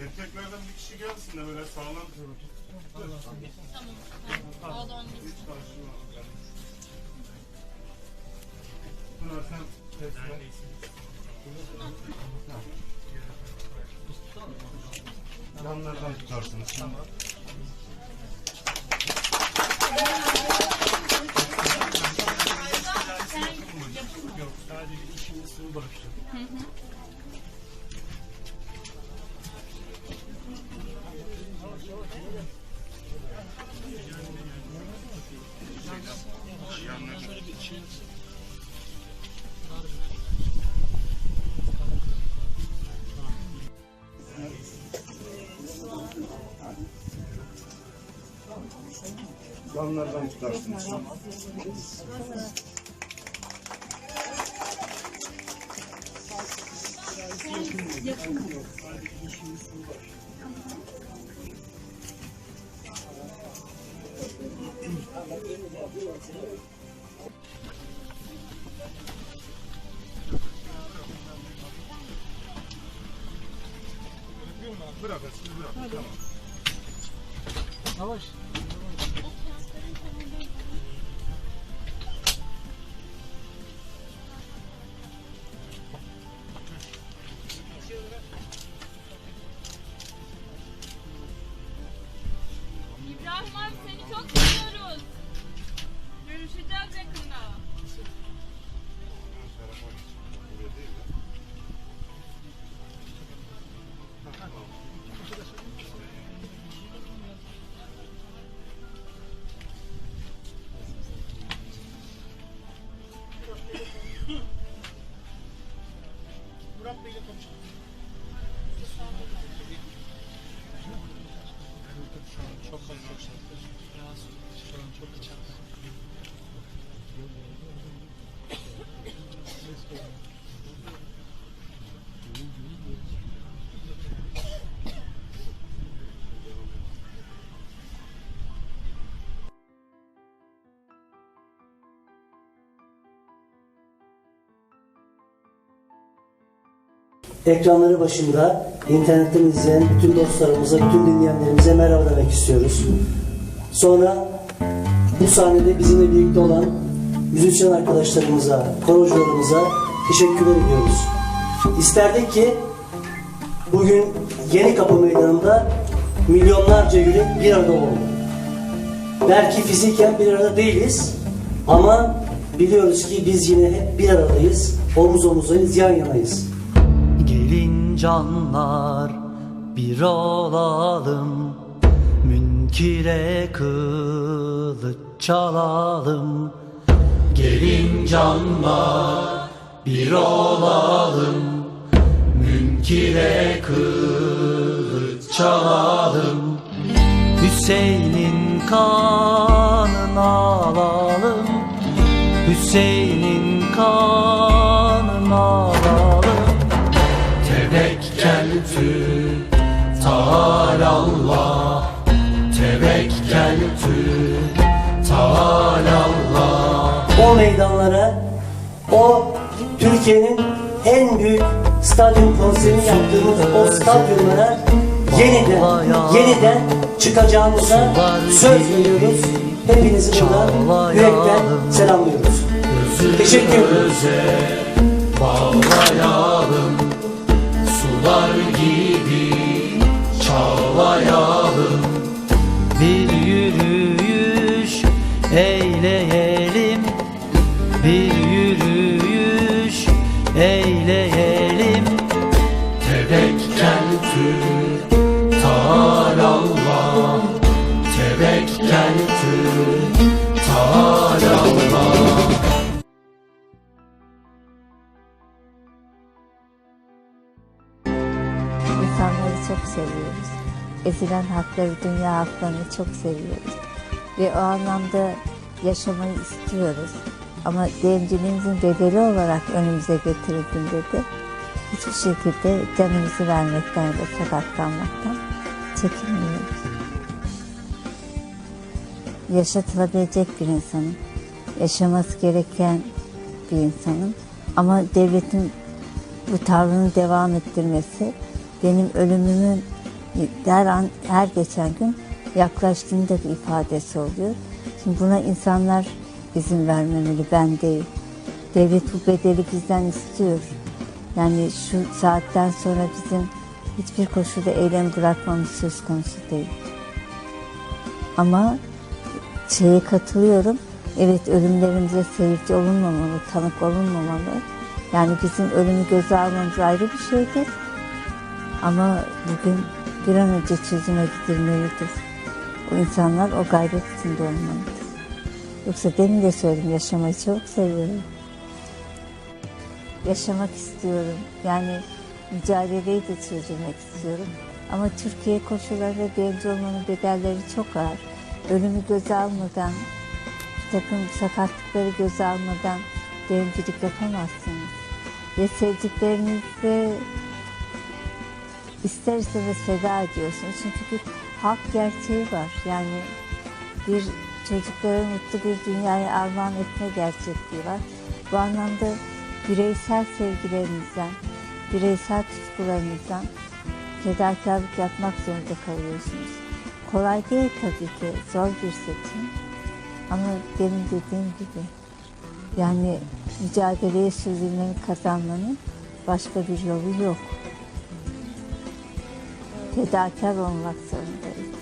Erkeklerden bir kişi gelsin de böyle sağlam hiç karışma. Pınar sen teslim. Yanlardan tutarsınız. Tamam. Yok sadece işin ısını başladı. Yanlardan tutarsınız. Bırakın siz bırakın. Tamam. Yavaş. Ekranları başında internetten izleyen bütün dostlarımıza, bütün dinleyenlerimize merhaba demek istiyoruz. Sonra bu sahnede bizimle birlikte olan müzisyen arkadaşlarımıza, korocularımıza teşekkürler ediyoruz. İsterdik ki bugün Yeni Kapı Meydanı'nda milyonlarca yürek bir arada oldu. Belki fiziken bir arada değiliz ama biliyoruz ki biz yine hep bir aradayız, omuz omuzayız, yan yanayız. Gelin canlar bir olalım. Münkire kılıç çalalım. Gelin canlar bir olalım. Münkire kılıç çalalım. Hüseyin'in kanını alalım. Hüseyin'in kanını Teâlâllah Tevekkeltü Teâlâllah o meydanlara, o Türkiye'nin en büyük stadyum konserini yaptığımız o stadyumlara yeniden, yeniden çıkacağımıza söz veriyoruz. Hepinizi buradan yürekten selamlıyoruz. Teşekkür ederim. Bağlayalım. Sular gibi seviyoruz. Ezilen hakları, dünya haklarını çok seviyoruz. Ve o anlamda yaşamayı istiyoruz. Ama devrimciliğimizin bedeli olarak önümüze getirildim dedi. hiçbir şekilde canımızı vermekten ya da sakat kalmaktan çekinmiyoruz. Yaşatılabilecek bir insanım. Yaşaması gereken bir insanım. Ama devletin bu tavrını devam ettirmesi benim ölümümün her an her geçen gün yaklaştığında bir ifadesi oluyor. Şimdi buna insanlar izin vermemeli, ben değil. Devlet bu bedeli bizden istiyor. Yani şu saatten sonra bizim hiçbir koşulda eylem bırakmamız söz konusu değil. Ama şeye katılıyorum. Evet ölümlerimize seyirci olunmamalı, tanık olunmamalı. Yani bizim ölümü göze almamız ayrı bir şeydir. Ama bugün bir an önce çözüme gidilmelidir. O insanlar o gayret içinde olmalıdır. Yoksa demin de söyledim yaşamayı çok seviyorum. Yaşamak istiyorum. Yani mücadeleyi de sürdürmek istiyorum. Ama Türkiye koşullarında genç olmanın bedelleri çok ağır. Ölümü göze almadan, bir takım sakatlıkları göze almadan devrimcilik yapamazsınız. Ve sevdiklerinizle ister istemez feda ediyorsunuz. Çünkü bir halk gerçeği var. Yani bir çocuklara mutlu bir dünyaya armağan etme gerçekliği var. Bu anlamda bireysel sevgilerinizden, bireysel tutkularınızdan fedakarlık yapmak zorunda kalıyorsunuz. Kolay değil tabii ki, zor bir seçim. Ama benim dediğim gibi yani mücadeleye sürdürmenin kazanmanın başka bir yolu yok. Fedakar olmak zorundayız.